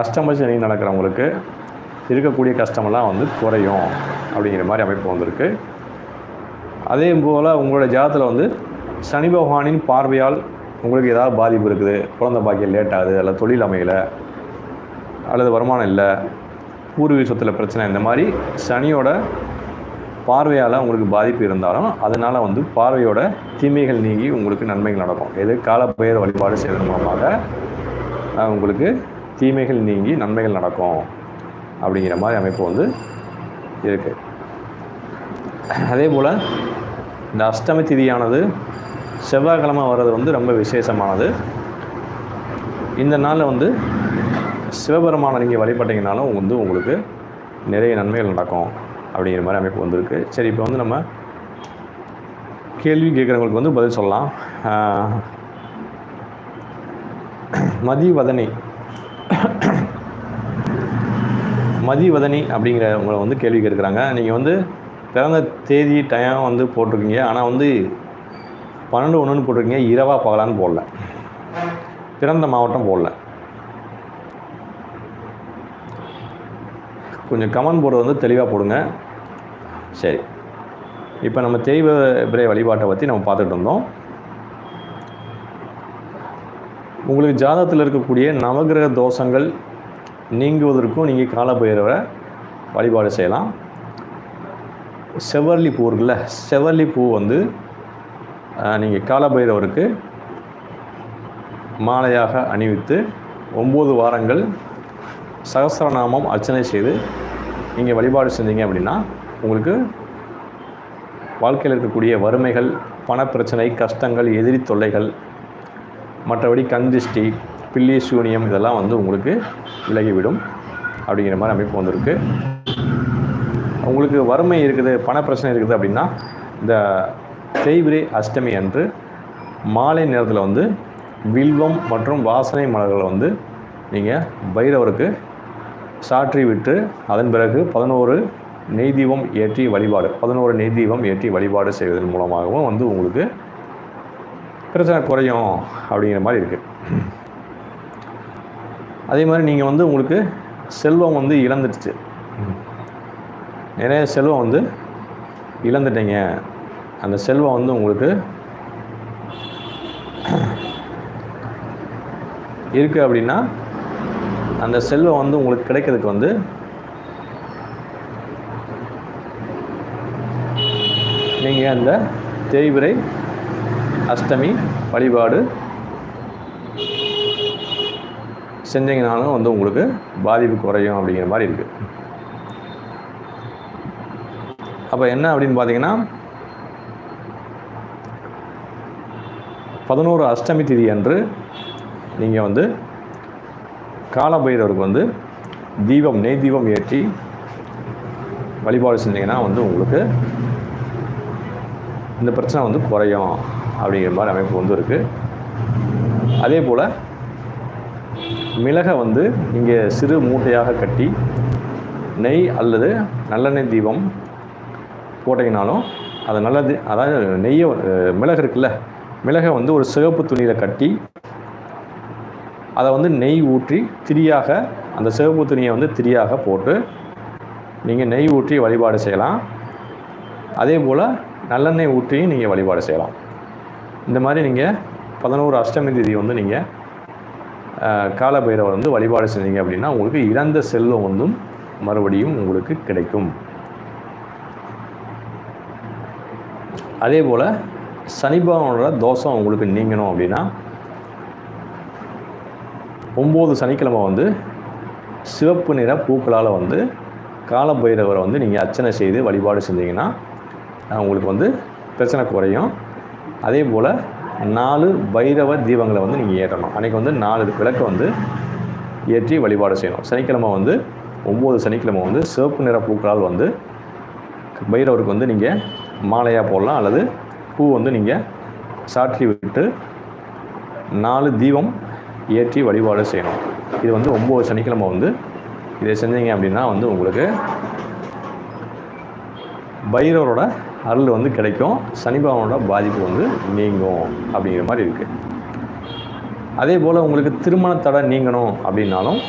அஷ்டம சனி நடக்கிறவங்களுக்கு இருக்கக்கூடிய கஷ்டமெல்லாம் வந்து குறையும் அப்படிங்கிற மாதிரி அமைப்பு வந்திருக்கு. அதே போல் உங்களோட ஜாதத்தில் வந்து சனி பகவானின் பார்வையால் உங்களுக்கு ஏதாவது பாதிப்பு இருக்குது குழந்தை பாக்கியம் லேட் ஆகுது அல்லது தொழில் அமையலை அல்லது வருமானம் இல்லை பூர்வீக சொத்தில் பிரச்சனை இந்த மாதிரி சனியோட பார்வையால் உங்களுக்கு பாதிப்பு இருந்தாலும் அதனால் வந்து பார்வையோட தீமைகள் நீங்கி உங்களுக்கு நன்மைகள் நடக்கும். எது காலப்பெயர் வழிபாடு செய்வதன் மூலமாக உங்களுக்கு தீமைகள் நீங்கி நன்மைகள் நடக்கும் அப்படிங்கிற மாதிரி அமைப்பு வந்து இருக்குது அதே போல் இந்த அஷ்டமி திதியானது செவ்வாய்க்கிழமை வர்றது வந்து ரொம்ப விசேஷமானது. இந்த நாளில் வந்து சிவபெருமானை நீங்கள் வழிபட்டீங்கனாலும் வந்து உங்களுக்கு நிறைய நன்மைகள் நடக்கும் அப்படிங்கிற மாதிரி அமைப்பு வந்திருக்கு. சரி இப்போ வந்து நம்ம கேள்வி கேட்குறவங்களுக்கு வந்து பதில் சொல்லலாம். ஆஹ், மதிவதனி அப்படிங்கிற அப்படிங்கிறவங்களை வந்து கேள்வி கேட்குறாங்க. நீங்கள் வந்து பிறந்த தேதி டைம் வந்து போட்டிருக்கீங்க. ஆனால் வந்து பன்னெண்டு ஒன்றுன்னு போட்டிருக்கீங்க. இரவா பகலான்னு போடல. பிறந்த மாவட்டம் போடல. கொஞ்சம் கமெண்ட் போர்டு வந்து தெளிவாக போடுங்க. சரி. இப்போ நம்ம தெய்வ பிறை வழிபாட்டை பற்றி நம்ம பார்த்துட்டு இருந்தோம். உங்களுக்கு ஜாதகத்தில் இருக்கக்கூடிய நவகிரக தோஷங்கள் நீங்குவதற்கும் நீங்கள் காலபைரவரை வழிபாடு செய்யலாம். செவ்வர்லி பூ இருக்குல்ல செவ்வர்லி பூ வந்து நீங்கள் காலபைரவருக்கு மாலையாக அணிவித்து ஒம்பது வாரங்கள் சகஸ்ரநாமம் அர்ச்சனை செய்து நீங்கள் வழிபாடு செஞ்சீங்க அப்படின்னா உங்களுக்கு வாழ்க்கையில் இருக்கக்கூடிய வறுமைகள் பணப்பிரச்சனை கஷ்டங்கள் எதிரி தொல்லைகள் மற்றபடி கண் திருஷ்டி பில்லி சூனியம் இதெல்லாம் வந்து உங்களுக்கு விலகிவிடும் அப்படிங்கிற மாதிரி அமைப்பு வந்திருக்கு. உங்களுக்கு வறுமை இருக்குது பணப்பிரச்சனை இருக்குது அப்படின்னா இந்த தேய்பிரை அஷ்டமி அன்று மாலை நேரத்தில் வந்து வில்வம் மற்றும் வாசனை மலர்களை வந்து நீங்கள் பைரவருக்கு சாற்றி விட்டு அதன் பிறகு பதினோரு நெய் தீபம் ஏற்றி வழிபாடு பதினோரு நெய் தீபம் ஏற்றி வழிபாடு செய்வதன் மூலமாகவும் வந்து உங்களுக்கு பிரச்சனை குறையும் அப்படிங்கிற மாதிரி இருக்குது அதே மாதிரி நீங்கள் வந்து உங்களுக்கு செல்வம் வந்து இழந்துடுச்சு. நிறைய செல்வம் வந்து இழந்துட்டீங்க. அந்த செல்வம் வந்து உங்களுக்கு இருக்குது அப்படின்னா அந்த செல்வம் வந்து உங்களுக்கு கிடைக்கிறதுக்கு வந்து நீங்கள் அந்த தேய்பிரை அஷ்டமி வழிபாடு செஞ்சீங்கனாலும் வந்து உங்களுக்கு பாதிப்பு குறையும் அப்படிங்கிற மாதிரி இருக்குது அப்போ என்ன அப்படின்னு பார்த்தீங்கன்னா பதினோரு அஷ்டமி திதி அன்று நீங்கள் வந்து காலபைரவருக்கு வந்து தீபம் நெய் தீபம் ஏற்றி வழிபாடு செஞ்சீங்கன்னா வந்து உங்களுக்கு இந்த பிரச்சனை வந்து குறையும். அப்படிங்கிற மாதிரி அமைப்பு வந்து இருக்குது அதே போல் மிளகை வந்து நீங்கள் சிறு மூட்டையாக கட்டி நெய் அல்லது நல்லெண்ணெய் தீபம் போட்டிங்கனாலும் அது நல்லது அதாவது நெய்யை மிளகு இருக்குல்ல மிளகை வந்து ஒரு சிவப்பு துணியில் கட்டி அதை வந்து நெய் ஊற்றி திரியாக அந்த சிவப்பு துணியை வந்து திரியாக போட்டு நீங்கள் நெய் ஊற்றி வழிபாடு செய்யலாம். அதே போல் நல்லெண்ணெய் ஊற்றியும் நீங்கள் வழிபாடு செய்யலாம். இந்த மாதிரி நீங்கள் பதினோரு அஷ்டமி தேதி வந்து நீங்கள் காலபைரவர் வந்து வழிபாடு செஞ்சீங்க அப்படின்னா உங்களுக்கு இழந்த செல்வம் வந்தும் மறுபடியும் உங்களுக்கு கிடைக்கும். அதே போல் சனிபவனோட தோஷம் உங்களுக்கு நீங்கணும் அப்படின்னா ஒம்பது சனிக்கிழமை வந்து சிவப்பு நிற பூக்களால் வந்து காலபைரவரை வந்து நீங்கள் அர்ச்சனை செய்து வழிபாடு செஞ்சீங்கன்னா உங்களுக்கு வந்து பிரச்சனை குறையும். அதே போல் நாலு பைரவ தீபங்களை வந்து நீங்கள் ஏற்றணும். அன்றைக்கி வந்து நாலு விளக்கை வந்து ஏற்றி வழிபாடு செய்யணும். சனிக்கிழமை வந்து ஒம்பது சனிக்கிழமை வந்து சிவப்பு நிற பூக்களால் வந்து பைரவருக்கு வந்து நீங்கள் மாலையாக போடலாம். அல்லது பூ வந்து நீங்கள் சாற்றி விட்டு நாலு தீபம் ஏற்றி வழிபாடு செய்யணும். இது வந்து ஒம்பது சனிக்கிழமை வந்து இதை செஞ்சீங்க அப்படின்னா வந்து உங்களுக்கு பைரவரோட அருள் வந்து கிடைக்கும். சனிபாவனோட பாதிப்பு வந்து நீங்கும் அப்படிங்கிற மாதிரி இருக்குது அதே போல் உங்களுக்கு திருமண தடை நீங்கணும் அப்படின்னாலும்